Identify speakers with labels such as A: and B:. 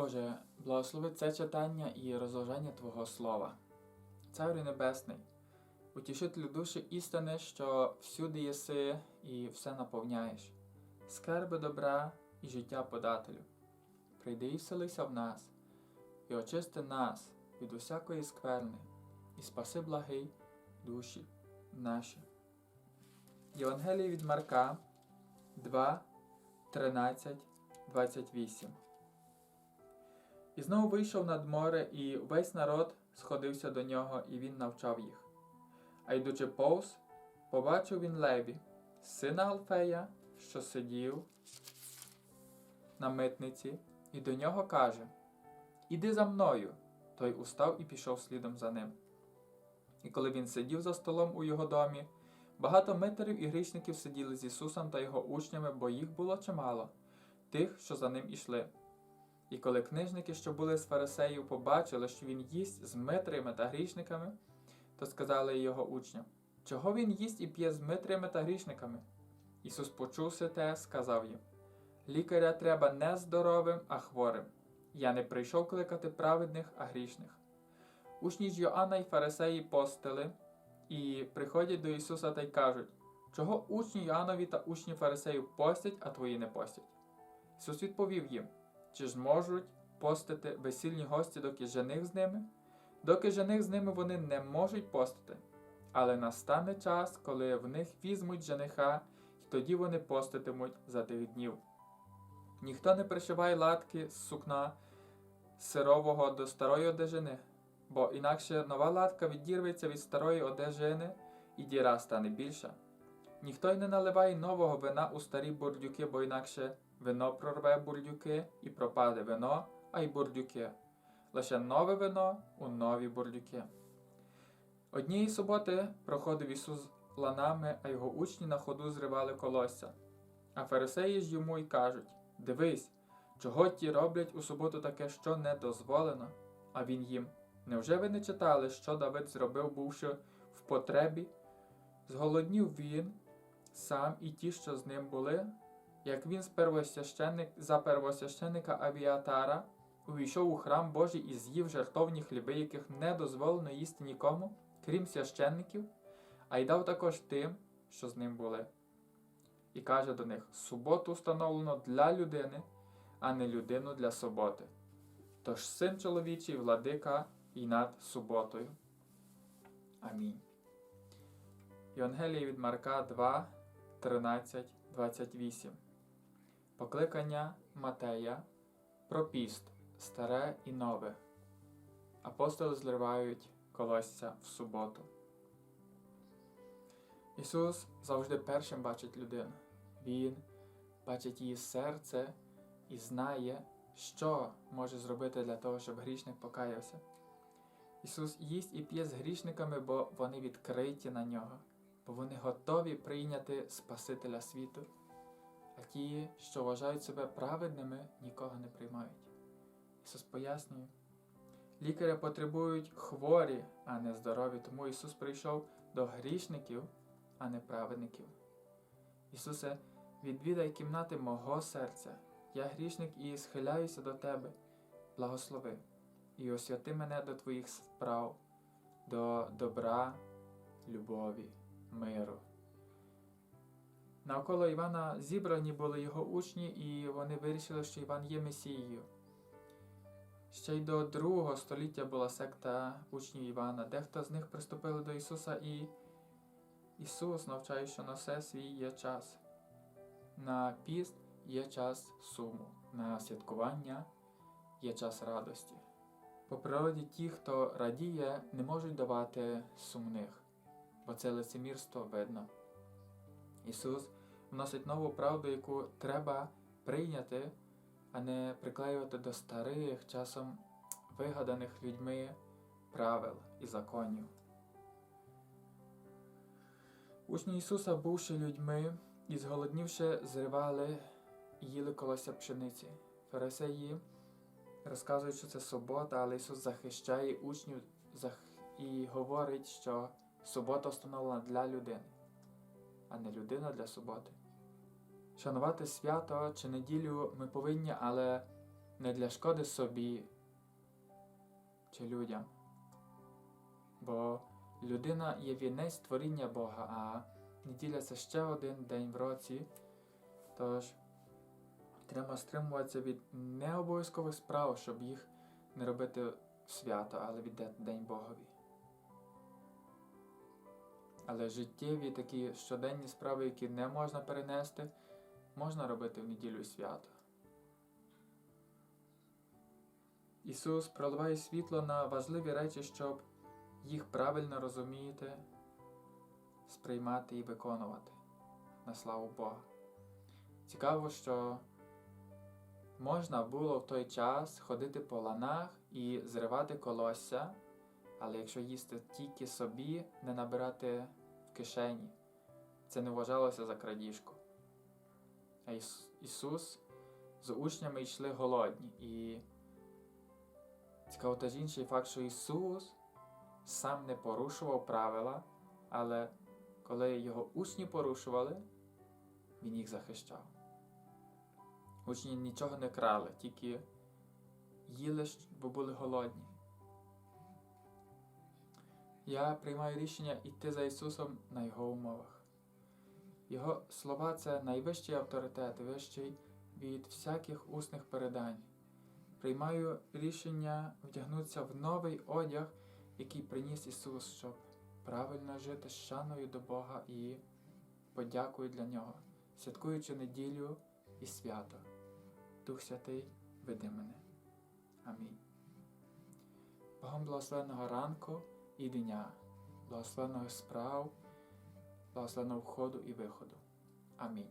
A: Боже, благослови це читання і розважання Твого Слова. Царю Небесний, утішителю душі істини, що всюди єси і все наповняєш, скарби добра і життя подателю. Прийди і вселися в нас, і очисти нас від усякої скверни, і спаси благий душі наші. Євангеліє від Марка 2, 13, 28 І знову вийшов над море, і весь народ сходився до нього, і він навчав їх. А йдучи повз, побачив він Леві, сина Алфея, що сидів на митниці, і до нього каже: Іди за мною. Той устав і пішов слідом за ним. І коли він сидів за столом у його домі, багато митарів і грішників сиділи з Ісусом та його учнями, бо їх було чимало, тих, що за ним ішли. І коли книжники, що були з фарисеїв, побачили, що він їсть з митрями та грішниками, то сказали його учням, чого він їсть і п'є з митрями та грішниками? Ісус почувши те, сказав їм: Лікаря треба не здоровим, а хворим. Я не прийшов кликати праведних, а грішних. Учні ж Йоанна й фарисеї постили і приходять до Ісуса та й кажуть, чого учні Йоаннові та учні фарисеїв постять, а твої не постять. Ісус відповів їм, чи ж можуть постити весільні гості, доки жених з ними? Доки жених з ними вони не можуть постити. Але настане час, коли в них візьмуть жениха, і тоді вони поститимуть за тих днів. Ніхто не пришиває латки з сукна сирового до старої одежини, бо інакше нова латка відірветься від старої одежини, і діра стане більша. Ніхто й не наливає нового вина у старі бурдюки, бо інакше вино прорве бурдюки і пропаде вино, а й бурдюки. Лише нове вино у нові бурдюки. Однієї суботи проходив Ісус ланами, а його учні на ходу зривали колосся. А фарисеї ж йому й кажуть Дивись, чого ті роблять у суботу таке, що не дозволено? А він їм Невже ви не читали, що Давид зробив, бувши в потребі? Зголоднів він сам і ті, що з ним були, як він з первосвященник, за первосвященника Авіатара увійшов у храм Божий і з'їв жертовні хліби, яких не дозволено їсти нікому, крім священників, а й дав також тим, що з ним були. І каже до них: суботу встановлено для людини, а не людину для суботи. Тож син чоловічий владика і над суботою. Амінь. Євангеліє від Марка 2, 13, 28. Покликання Матея про піст старе і нове. Апостоли зливають колосся в суботу. Ісус завжди першим бачить людину. Він бачить її серце і знає, що може зробити для того, щоб грішник покаявся. Ісус їсть і п'є з грішниками, бо вони відкриті на нього, бо вони готові прийняти Спасителя світу, а ті, що вважають себе праведними, нікого не приймають. Ісус пояснює, лікаря потребують хворі, а не здорові, тому Ісус прийшов до грішників, а не праведників. Ісусе, відвідай кімнати мого серця. Я грішник і схиляюся до Тебе, благослови, і освяти мене до Твоїх справ, до добра, любові, миру. Навколо Івана зібрані були його учні, і вони вирішили, що Іван є Месією. Ще й до другого століття була секта учнів Івана. Дехто з них приступили до Ісуса, і Ісус навчає, що на все свій є час. На піст є час суму, на святкування є час радості. По природі ті, хто радіє, не можуть давати сумних, бо це лицемірство видно. Ісус вносить нову правду, яку треба прийняти, а не приклеювати до старих, часом вигаданих людьми правил і законів. Учні Ісуса, бувши людьми і зголоднівши, зривали і їли колося пшениці. Фарисеї розказують, що це субота, але Ісус захищає учнів і говорить, що субота встановлена для людини, а не людина для суботи. Шанувати свято чи неділю ми повинні, але не для шкоди собі чи людям. Бо людина є вінець творіння Бога, а неділя це ще один день в році. Тож треба стримуватися від необов'язкових справ, щоб їх не робити свято, але віддати День Богові. Але життєві такі щоденні справи, які не можна перенести, можна робити в неділю свято. Ісус проливає світло на важливі речі, щоб їх правильно розуміти, сприймати і виконувати на славу Бога. Цікаво, що можна було в той час ходити по ланах і зривати колосся, але якщо їсти тільки собі, не набирати в кишені, це не вважалося за крадіжку. А Іс- Ісус з учнями йшли голодні. І цікаво теж інший факт, що Ісус сам не порушував правила, але коли його учні порушували, Він їх захищав. Учні нічого не крали, тільки їли, бо були голодні. Я приймаю рішення йти за Ісусом на Його умовах. Його слова це найвищий авторитет, вищий від всяких усних передань. Приймаю рішення вдягнутися в новий одяг, який приніс Ісус, щоб правильно жити з шаною до Бога і подякую для Нього, святкуючи неділю і свято. Дух Святий, веди мене. Амінь. Богом благословеного ранку і дня, благословеного справ, благословеного входу і виходу. Амінь.